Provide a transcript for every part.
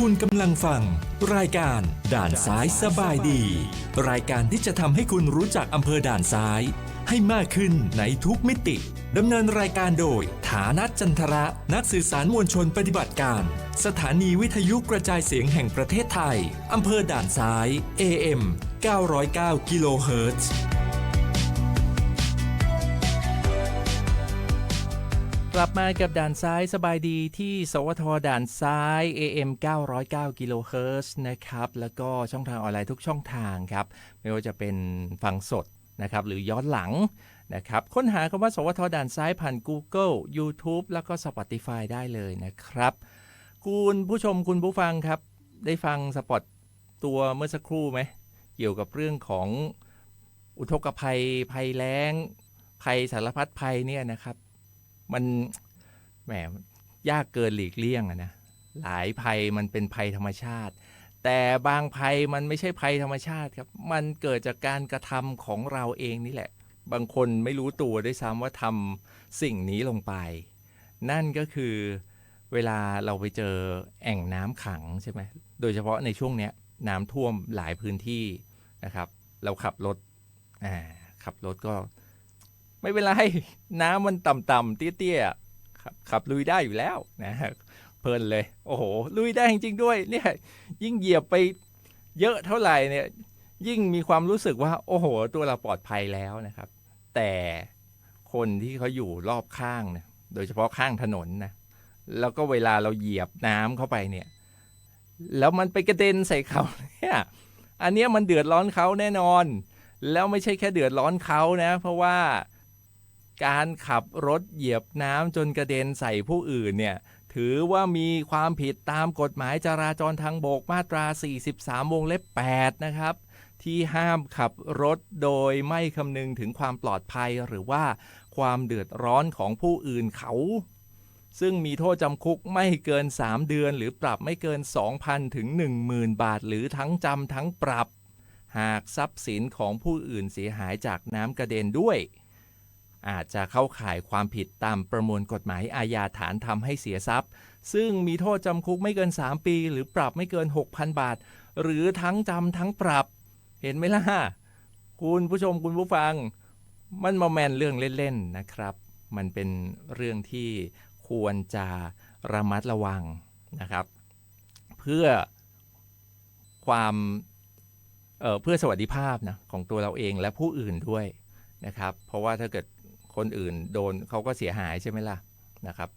คุณกำลังฟัง รายการด่านซ้ายสบายดี รายการที่จะทำให้คุณรู้จักอำเภอด่านซ้าย ให้มากขึ้นในทุกมิติดำเนินรายการโดย ฐานัทจันทระ นักสื่อสารมวลชนปฏิบัติการ สถานีวิทยุกระจายเสียงแห่งประเทศไทยอำเภอด่านซ้าย AM 909กิโลเฮิรตซ์ กลับมากับด่านซ้ายสบายดีที่สวทด่านซ้าย AM 909กิโลเฮิรตซ์นะครับ แล้วก็ช่องทางออนไลน์ทุกช่องทางครับ ไม่ว่าจะเป็นฟังสดนะครับ หรือย้อนหลังนะครับ ค้นหาคำว่า สวทด่านซ้ายผ่าน Google YouTube แล้วก็ Spotify ได้เลยนะครับ คุณผู้ชมคุณผู้ฟังครับ ได้ฟังสปอตตัวเมื่อสักครู่ไหม เกี่ยวกับเรื่องของอุทกภัยภัยแล้งภัยสารพัดภัยเนี่ยนะครับ มันแหมยากเกินหลีกเลี่ยงอะนะหลายภัยมันเป็นภัยธรรมชาติ แต่บางภัยมันไม่ใช่ภัยธรรมชาติครับ มันเกิดจากการกระทำของเราเองนี่แหละ บางคนไม่รู้ตัวด้วยซ้ำว่าทำสิ่งนี้ลงไป นั่นก็คือเวลาเราไปเจอแอ่งน้ำขังใช่ไหมโดยเฉพาะในช่วงเนี้ยน้ำท่วมหลายพื้นที่นะครับ เราขับรถขับรถก็ ไม่เป็นไร น้ำมันต่ำๆเตี้ยๆขับขับลุยได้อยู่แล้วนะเพลินเลย โอ้โห ลุยได้จริงๆด้วยเนี่ยยิ่งเหยียบไปเยอะเท่าไหร่เนี่ยยิ่งมีความรู้สึกว่า โอ้โห ตัวเราปลอดภัยแล้วนะครับ แต่คนที่เขาอยู่รอบข้างนะโดยเฉพาะข้างถนนนะแล้วก็เวลาเราเหยียบน้ำเข้าไปเนี่ย แล้วมันไปกระเด็นใส่เขาเนี่ยอันเนี้ยมันเดือดร้อนเขาแน่นอน แล้วไม่ใช่แค่เดือดร้อนเขานะ เพราะว่า การขับรถเหยียบน้ำจนกระเด็นใส่ผู้อื่นเนี่ยถือว่ามีความผิดตามกฎหมายจราจรทางบกมาตรา 43 วงเล็บ 8 นะครับ ที่ห้ามขับรถโดยไม่คำนึงถึงความปลอดภัยหรือว่าความเดือดร้อนของผู้อื่นเขา ซึ่งมีโทษจำคุกไม่เกิน 3 เดือน หรือปรับไม่เกิน 2,000 ถึง 10,000 บาท หรือทั้งจำทั้งปรับ หากทรัพย์สินของผู้อื่นเสียหายจากน้ำกระเด็นด้วย อาจจะเข้าข่ายความผิดตามประมวลกฎหมายอาญาฐานทำให้เสียทรัพย์ ซึ่งมีโทษจำคุกไม่เกิน 3 ปี หรือปรับไม่เกิน 6,000 บาท หรือทั้งจำทั้งปรับ เห็นไหมล่ะ คุณผู้ชมคุณผู้ฟัง มันมาแมนเรื่องเล่นๆนะครับ มันเป็นเรื่องที่ควรจะระมัดระวังนะครับ เพื่อความเเพื่อสวัสดิภาพนะของตัวเราเองและผู้อื่นด้วยนะครับ เพราะว่าถ้าเกิด คนอื่นโดนเขาก็เสียหายใช่ไหมล่ะนะครับ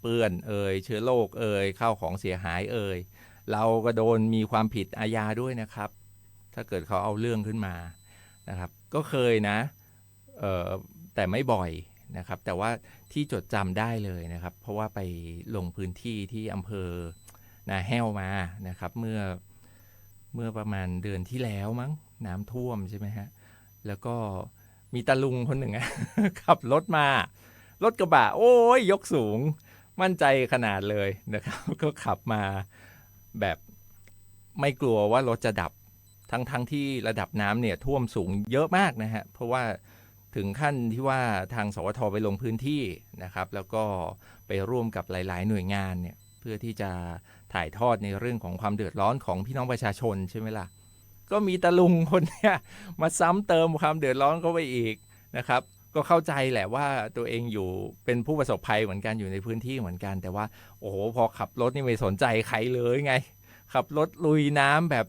เปื้อนเอ่ยเชื้อโรคเอ่ยข้าวของเสียหายเอ่ยเราก็โดนมีความผิดอาญาด้วยนะครับ ถ้าเกิดเขาเอาเรื่องขึ้นมานะครับ ก็เคยนะเออแต่ไม่บ่อยนะครับ แต่ว่าที่จดจำได้เลยนะครับ เพราะว่าไปลงพื้นที่ที่อำเภอนาแห้วมานะครับ เมื่อเมื่อประมาณเดือนที่แล้วมั้งน้ำท่วมใช่ไหมฮะแล้วก็ มีตาลุงคนหนึ่งขับรถมา รถกระบะ โอ้ยยกสูง มั่นใจขนาดเลยนะครับ ก็ขับมาแบบไม่กลัวว่ารถจะดับทั้งทั้งที่ระดับน้ำเนี่ยท่วมสูงเยอะมากนะฮะ เพราะว่าถึงขั้นที่ว่าทางสวทไปลงพื้นที่นะครับ แล้วก็ไปร่วมกับหลาย ๆ หน่วยงานเนี่ยเพื่อที่จะถ่ายทอดในเรื่องของความเดือดร้อนของพี่น้องประชาชนใช่ไหมล่ะ ก็มีตาลุงคนเนี้ยมาซ้ำเติมความเดือดร้อนเข้าไปอีกนะครับ ก็เข้าใจแหละว่าตัวเองอยู่เป็นผู้ประสบภัยเหมือนกันอยู่ในพื้นที่เหมือนกัน แต่ว่าโอ้โหพอขับรถนี่ไม่สนใจใครเลยไง ขับรถลุยน้ำแบบ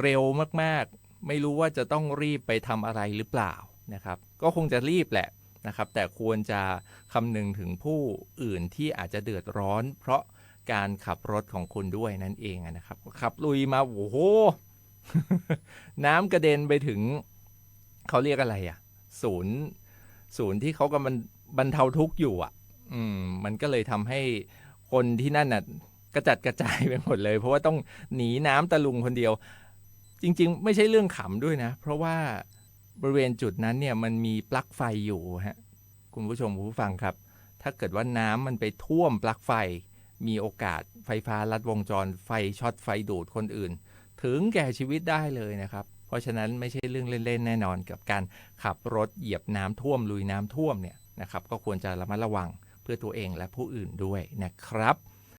เร็วมากๆ ไม่รู้ว่าจะต้องรีบไปทำอะไรหรือเปล่านะครับ ก็คงจะรีบแหละนะครับ แต่ควรจะคำนึงถึงผู้อื่นที่อาจจะเดือดร้อน เพราะการขับรถของคุณด้วยนั่นเองนะครับ ขับลุยมาโอ้โห น้ำกระเด็นไปถึง เขาเรียกอะไรอะ่ะ ศูนย์ ศูนย์ที่เขากำลังบรรเทาทุกข์อยู่อะ อืม มันก็เลยทำให้คนที่นั่นน่ะ กระจัดกระจายไปหมดเลย เพราะว่าต้องหนีน้ำตะลุงคนเดียว จริง ๆ ไม่ใช่เรื่องขำด้วยนะ เพราะว่าบริเวณจุดนั้นเนี่ยมันมีปลั๊กไฟอยู่ฮะ คุณผู้ชมคุณผู้ฟังครับ ถ้าเกิดว่าน้ำมันไปท่วมปลั๊กไฟ มีโอกาสไฟฟ้าลัดวงจรไฟช็อตไฟดูดคนอื่น ถึงแก่ชีวิตได้เลยนะครับ เพราะฉะนั้นไม่ใช่เรื่องเล่นๆแน่นอนกับการขับรถเหยียบน้ำท่วมลุยน้ำท่วมเนี่ยนะครับก็ควรจะระมัดระวังเพื่อตัวเองและผู้อื่นด้วยนะครับ